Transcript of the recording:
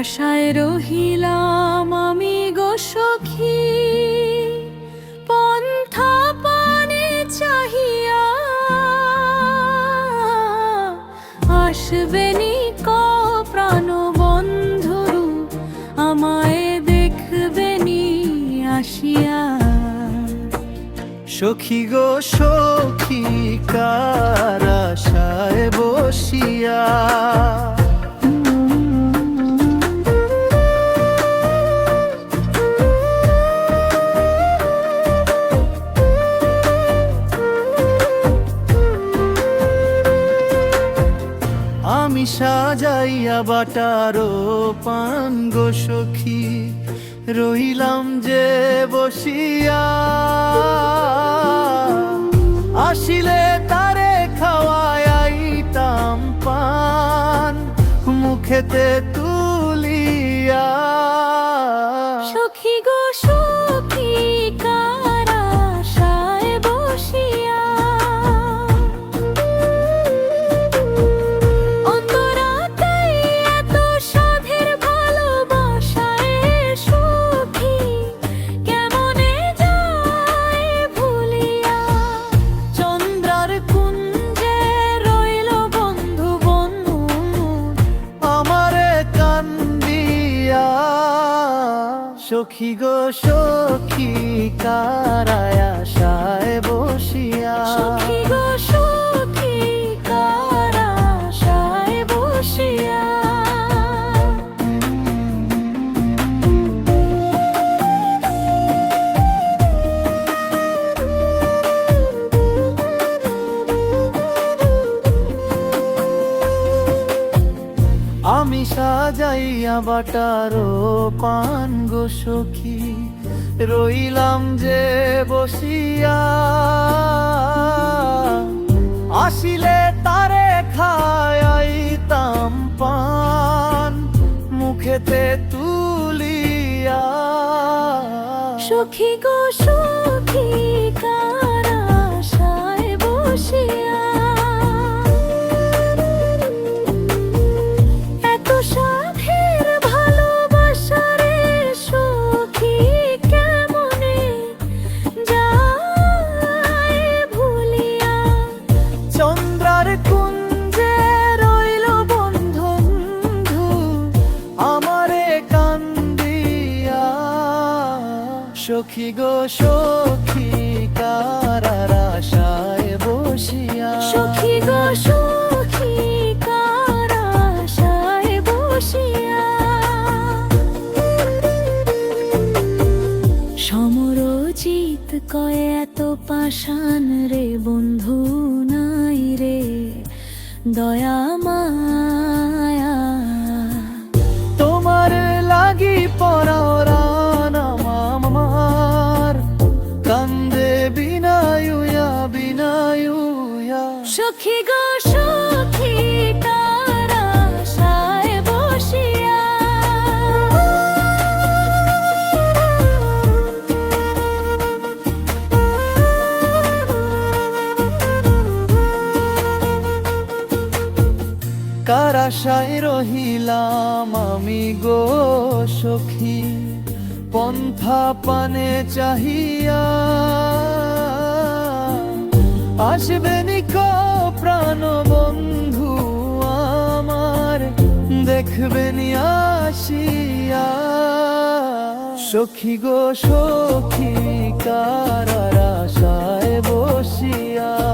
আশায় রহিলাম আমি গো সখী। পন্থা পানে চাহিয়া আসবেনি ক প্রাণ বন্ধুরু আমায় দেখবেনি আসিয়া। সখী গো, সখী কার বসিয়া? আমি সাজাইয়া বাটারো পান গো সখী। রইলাম যে বসিয়া। আসিলে তারে খাওয়াইতাম পান, মুখেতে তুলিয়া সখী গো সখী কারায় আশায় বসিয়া সাজাইয়া বাটারো পান গো সখী। রইলাম যে বসিয়া। আসিলে তারে খায়াইতাম পান, মুখেতে তুলিয়া। সখী গো সখী, কার সখী গো, সখী কারার আশায় বসিয়া? সখী গো, সখী, কার আশায় বসিয়া? সমরজিৎ কয়, এত পাষাণ রে, বন্ধু নাই রে। দয়া আশায় রহিলাম আমি গো সখী, পন্থা পানে চাহিয়া। আসবে নিক প্রাণ বন্ধু আমার দেখবেনি আসিয়া। সখী গো সখী কার আশায় বসিয়া।